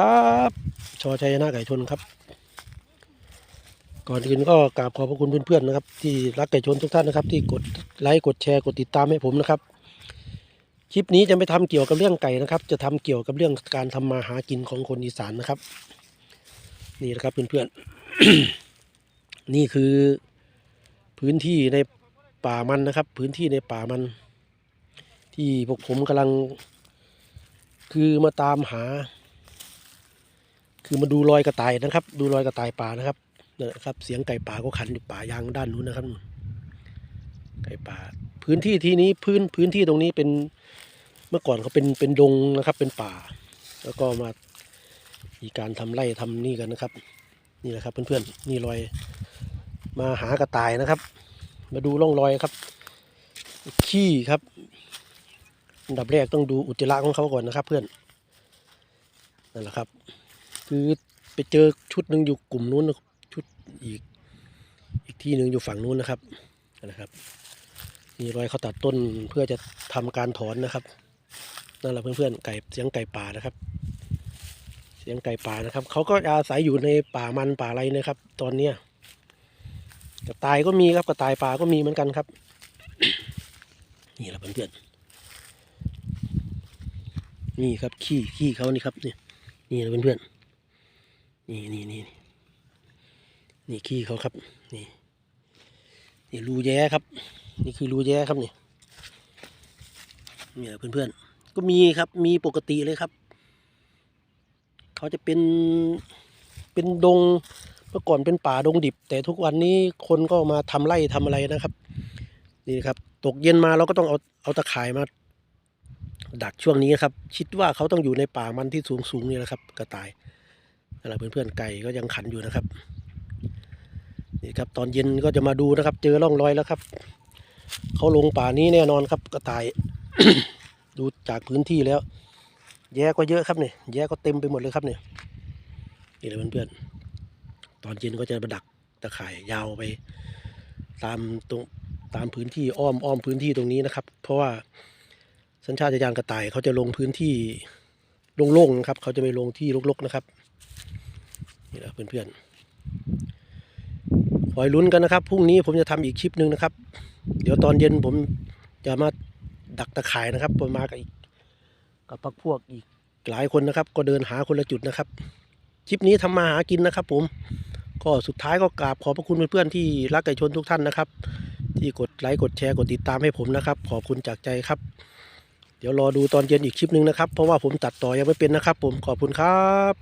ครับชอชัยนะไก่ชนครับ ก่อนอื่นก็กราบขอบพระคุณเพื่อนๆนะครับ ที่รักไก่ชนทุกท่านนะครับ ที่กดไลค์กดแชร์กดติดตามให้ผมนะครับ คลิปนี้จะไม่ทำเกี่ยวกับเรื่องไก่นะครับ จะทำเกี่ยวกับเรื่องการทำมาหากินของคนอีสานนะครับ นี่นะครับเพื่อนๆ นี่คือพื้นที่ในป่ามันนะครับ พื้นที่ในป่ามัน ที่พวกผมกำลัง คือมาตามหา คือมาดูรอยกระต่ายนะครับ ดูรอยกระต่ายป่านะครับนั่แหละครับ เสียงไก่ป่าก็ขันอยู่ป่ายางด้านนู้นนะครับ ไก่ป่า พื้นที่ที่นี้พื้นพื้นที่ตรงนี้เป็นเมื่อก่อนเขาเป็นเป็นดงนะครับ เป็นป่า แล้วก็มามีการทำไร่ทำนี่กันนะครับ นี่แหละครับ เพื่อนๆนี่รอย มาหากระต่ายนะครับ มาดูร่องรอยครับ ขี้ครับอันดับแรกต้องดูอุจจาระของเขาก่อนนะครับ เพื่อนนั่นแหละครับ คือไปเจอชุดหนึ่งอยู่กลุ่มนู้นนะชุดอีกอีกที่หนึ่งอยู่ฝั่งนู้นนะครับนะครับนี่รอยเขาตัดต้นเพื่อจะทำการถอนนะครับนั่นแหละเพื่อนๆไก่เสียงไก่ป่านะครับ เสียงไก่ป่านะครับเขาก็อาศัยอยู่ในป่ามันป่าอะไรนะครับ ตอนเนี้ยกระต่ายก็มีครับกระต่ายป่าก็มีเหมือนกันครับ นี่แหละเพื่อนๆนี่ครับขี้ขี้เขานี่ครับนี่นี่นะเพื่อนๆ นี่นี่นี่นี่ขี้เขาครับ นี่ นี่รูแย้ครับ นี่คือรูแย้ครับนี่นี่แหละเพื่อนๆ ก็มีครับ มีปกติเลยครับ เขาจะเป็น เป็นดง เมื่อก่อนเป็นป่าดงดิบ แต่ทุกวันนี้คนก็มาทำไร่ทำอะไรนะครับ นี่ครับ ตกเย็นมาเราก็ต้องเอา เอาตะข่ายมา ดักช่วงนี้ครับ คิดว่าเขาต้องอยู่ในป่ามันที่สูงสูงๆนี่แหละครับ กระต่าย อะไรเพื่อนๆไก่ก็ยังขันอยู่นะครับ นี่ครับตอนเย็นก็จะมาดูนะครับ เจอร่องรอยแล้วครับเขาลงป่านี้แน่นอนครับกระต่าย ดูจากพื้นที่แล้ว แย่ก็เยอะครับเนี่ยแย่ก็เต็มไปหมดเลยครับเนี่ยนี่เลยเพื่อนๆตอนเย็นก็จะมาดักตะข่ายยาวไป ตามตรงตามพื้นที่อ้อมอ้อมพื้นที่ตรงนี้นะครับ เพราะว่าสัญชาตญาณกระต่ายเขาจะลงพื้นที่โล่งๆนะครับ เขาจะไม่ลงที่รกๆนะครับ นี่แหละเพื่อนๆคอยลุ้นกันนะครับพรุ่งนี้ผมจะทำอีกคลิปหนึ่งนะครับ เดี๋ยวตอนเย็นผมจะมาดักตะข่ายนะครับผมมากับอีกกับพักพวกอีกหลายคนนะครับ ก็เดินหาคนละจุดนะครับคลิปนี้ทำมาหากินนะครับ ผมก็สุดท้ายก็กราบขอบพระคุณเพื่อนๆที่รักไก่ชนทุกท่านนะครับ ที่กดไลค์กดแชร์กดติดตามให้ผมนะครับ ขอบคุณจากใจครับ เดี๋ยวรอดูตอนเย็นอีกคลิปหนึ่งนะครับ เพราะว่าผมตัดต่อยังไม่เป็นนะครับ ผมขอบคุณครับ